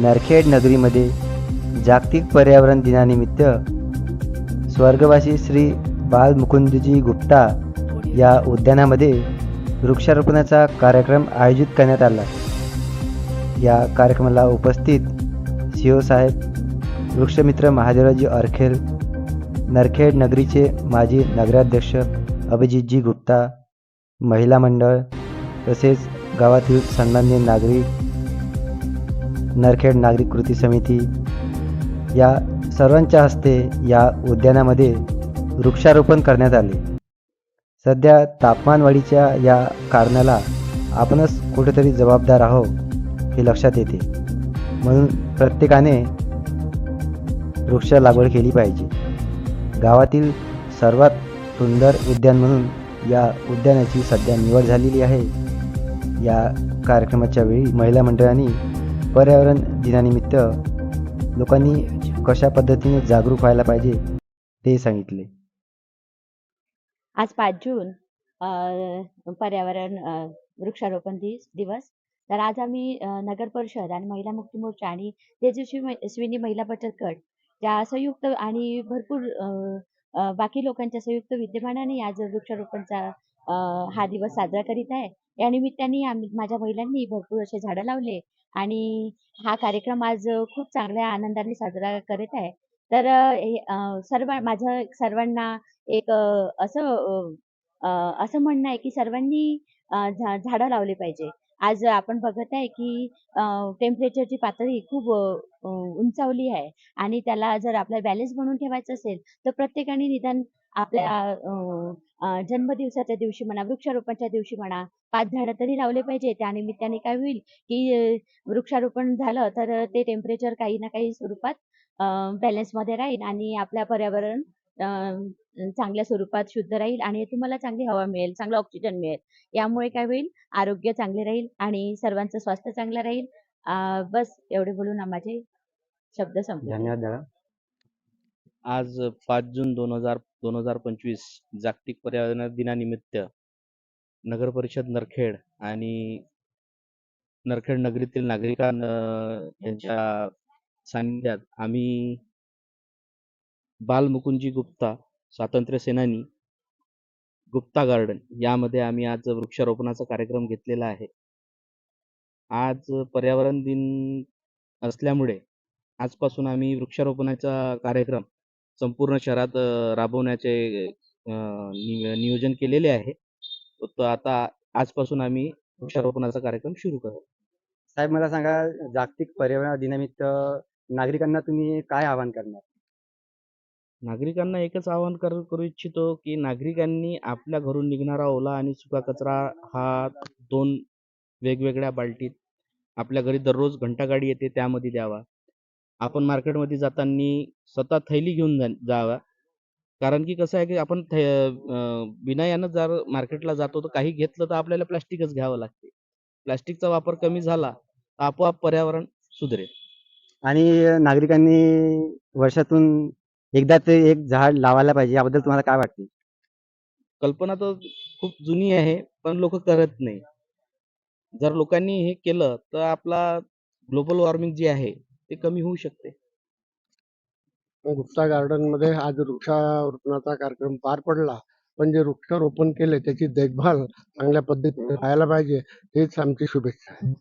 नरखेड नगरीमध्ये जागतिक पर्यावरण दिनानिमित्त स्वर्गवासी श्री बालमुकुंदजी गुप्ता या उद्यानामध्ये वृक्षारोपणाचा कार्यक्रम आयोजित करण्यात आला. या कार्यक्रमाला उपस्थित सी ओ साहेब वृक्षमित्र महादेवराजी अरखेल नरखेड नगरीचे माजी नगराध्यक्ष अभिजितजी गुप्ता महिला मंडळ तसेच गावातील सन्मान्य नागरिक नरखेड नागरिक कृती समिती या सर्वांच्या हस्ते या उद्यानामध्ये वृक्षारोपण करण्यात आले. सध्या तापमानवाढीच्या या कारणाला आपणच कुठेतरी जबाबदार आहोत हे लक्षात येते. म्हणून प्रत्येकाने वृक्ष लागवड केली पाहिजे. गावातील सर्वात सुंदर उद्यान म्हणून या उद्यानाची सध्या निवड झालेली आहे. या कार्यक्रमाच्या वेळी महिला मंडळांनी पर्यावरण दिनानिमित्त लोकांनी कशा पद्धतीने जागरूक व्हायला पाहिजे ते सांगितले. आज पाच जून पर्यावरण वृक्षारोपण दिवस. तर आज आम्ही नगर परिषद आणि महिला मुक्ती मोर्चा आणि तेजस्वी महिला बचत गट या संयुक्त आणि भरपूर बाकी लोकांच्या संयुक्त विद्यमानाने आज वृक्षारोपणचा हा दिवस साजरा करीत आहे. या निमित्ताने आम्ही माझ्या महिलांनी भरपूर असे झाडं लावले आणि हा कार्यक्रम आज खूप चांगल्या आनंदाने साजरा करत आहे. तर हे, सर्व माझं सर्वांना एक असं असं म्हणणं आहे की सर्वांनी झाडं लावले पाहिजे. आज आपण बघत आहे की टेम्परेचरची पातळी खूप उंचावली आहे आणि त्याला जर आपला बॅलन्स बनवून ठेवायचं असेल तर प्रत्येकाने निदान आपल्या अ, जन्मदिवसाच्या दिवशी म्हणा वृक्षारोपणच्या दिवशी म्हणा पाच झाडं तरी लावले पाहिजे. त्या निमित्ताने काय होईल की वृक्षारोपण झालं तर ते टेम्परेचर काही ना काही स्वरूपात बॅलन्समध्ये राहील आणि आपल्या पर्यावरण अ, चांगल्या स्वरूपात शुद्ध राहील आणि तुम्हाला चांगली हवा मिळेल चांगलं ऑक्सिजन मिळेल. यामुळे काय होईल? आरोग्य चांगले राहील आणि सर्वांचं स्वास्थ्य चांगलं राहील. अ, बस एवढे बोलून माझे शब्द संपले. धन्यवाद आज पाच जून दोन हजार दोन हजार पंचवीस जागतिक पर्यावरण दिनानिमित्त नगर परिषद नरखेड आणि नरखेड नगरीतील नागरिकांना यांच्या सान्निध्यात आम्ही बालमुकुंजी गुप्ता स्वातंत्र्य सेनानी गुप्ता गार्डन यामध्ये आम्ही आज वृक्षारोपणाचा कार्यक्रम घेतलेला आहे. आज पर्यावरण दिन असल्यामुळे आजपासून आम्ही वृक्षारोपणाचा कार्यक्रम संपूर्ण शहरात राबवण्याचे नियोजन केलेले आहे. तर आता आजपासून आम्ही वृक्षारोपणाचा कार्यक्रम सुरू करू साहेब मला सांगा जागतिक पर्यावरण दिनानिमित्त नागरिकांना तुम्ही काय आवाहन करणार? नागरिकांना एकच आवाहन कर करू इच्छितो की नागरिकांनी आपल्या घरून निघणारा ओला आणि सुका कचरा हा दोन वेगवेगळ्या बाल्टीत आपल्या घरी दररोज घंटागाडी येते त्यामध्ये द्यावा. आपण मार्केटमध्ये जाताना स्वतः थैली घेऊन जा जावा. कारण की कसं आहे की आपण थै अं, बिना यानं जर मार्केटला जातो तर काही घेतलं तर आपल्याला प्लास्टिकच घ्यावं लागते. प्लास्टिकचा वापर कमी झाला तर आपोआप पर्यावरण सुधरेल. आणि नागरिकांनी वर्षातून एकदा ते एक झाड लावायला पाहिजे याबद्दल तुम्हाला काय वाटते? कल्पना तर खूप जुनी आहे पण लोक करत नाही. जर लोकांनी हे केलं तर आपला ग्लोबल वॉर्मिंग जे आहे ते कमी होऊ शकते. गुप्ता गार्डनमध्ये आज वृक्षारोपणाचा कार्यक्रम पार पडला. पण जे वृक्षारोपण केले त्याची देखभाल चांगल्या पद्धतीने व्हायला पाहिजे हीच आमची शुभेच्छा आहे.